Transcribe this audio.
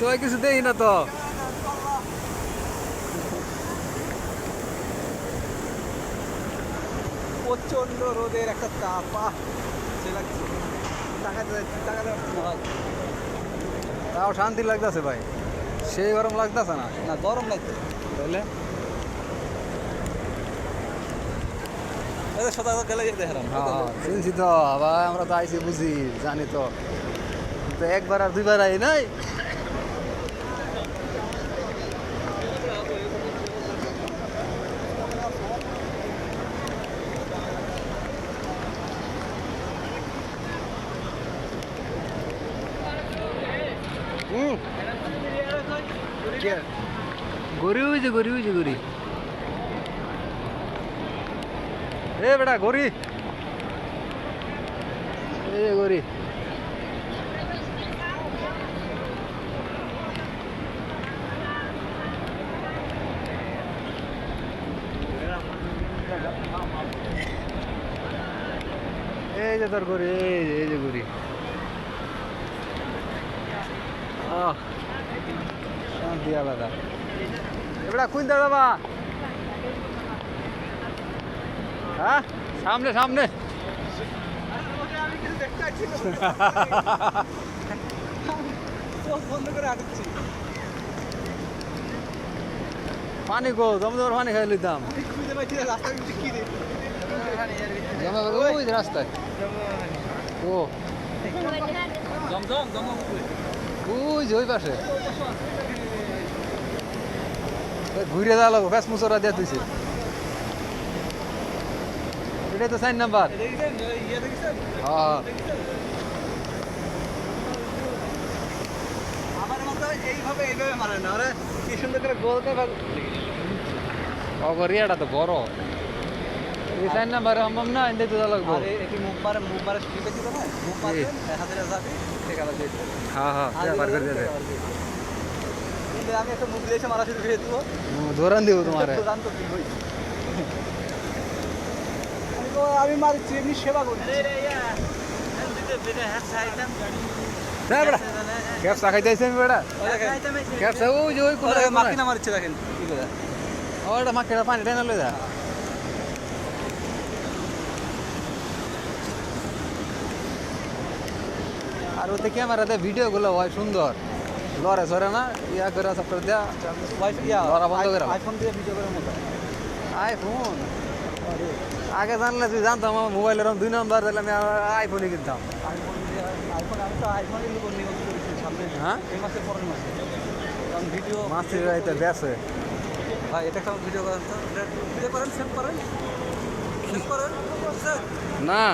সবাই কিছু দেই না তো। প্রচণ্ড রোদের একটা তাপ সে লাগছে। তাও শান্তি লাগতেছে ভাই। সেই গরম লাগতেছে না। না গরম লাগছে। তাহলে হ্যাঁ চিনছি তো ভাই আমরা তো আইসি বুঝি জানি তো। একবার আর দুইবার আই নাই। হুম গরি হয়েছে গরি হয়েছে গরি। এ বেটা গরি। এ গরি। এই যে তোর গরি এই যে গরি। শান্তি আলাদা। এবার কোন দাদা হ্যাঁ? সামনে সামনে। পানি গো জমে জমে পানি খাই জমে রাস্তায়। ও। জমজম জমজম। ওই যে ওই পাশে। ঘুরে যা লাগবো ফ্যাস মুসরা দিয়ে তুইছে এটাই তো সাইন নাম্বার। হ্যাঁ। এইভাবে এইভাবে মারে না ওরা কি সুন্দর করে গোল করে অগরিয়াটা তো বড়। এই সাইন নাম্বার আমার না এনে তো যা লাগবো। আরে এটি মুখ মারে মুখ মারে স্লিপে ছিল না মুখ মারবেন হাতের যাবে টাকা লাগবে হ্যাঁ হ্যাঁ বার করে দিয়ে দে। কিন্তু আমি একটা মুখ দিয়েছে মারা শুরু করে দেবো ধরান দিব তোমারে। জানতো কি হই। আমি তো আমি মারছি এমনি সেবা করি হ্যাঁ বেটা ক্যাপ চাখাই যাইছে আমি বেটা ক্যাপ ওই যে ওই কোন মাটি না মারছে দেখেন। কি করে? ওটা মাকে পানি টেনে লই যা। আর ওতে ক্যামেরাতে ভিডিওগুলো হয় সুন্দর। লড়ে সরে না ইয়া করে সব দেয়া। ইয়া লড়া বন্ধ করে আইফোন দিয়ে ভিডিও করার মতো। আইফোন আগে জানলে তুই জানতাম আমার মোবাইলের দুই নম্বর দিলে আমি আইফোনই কিনতাম। আইফোন দিয়ে আইফোন আমি তো আইফোনই নিব নিয়োগ করেছি সামনে? হ্যাঁ? এই মাসের পরের মাসে। কারণ ভিডিও মাছের রাইতে বেসে ভাই এটা একটা ভিডিও করেন তো? ভিডিও করেন সেভ করেন? না।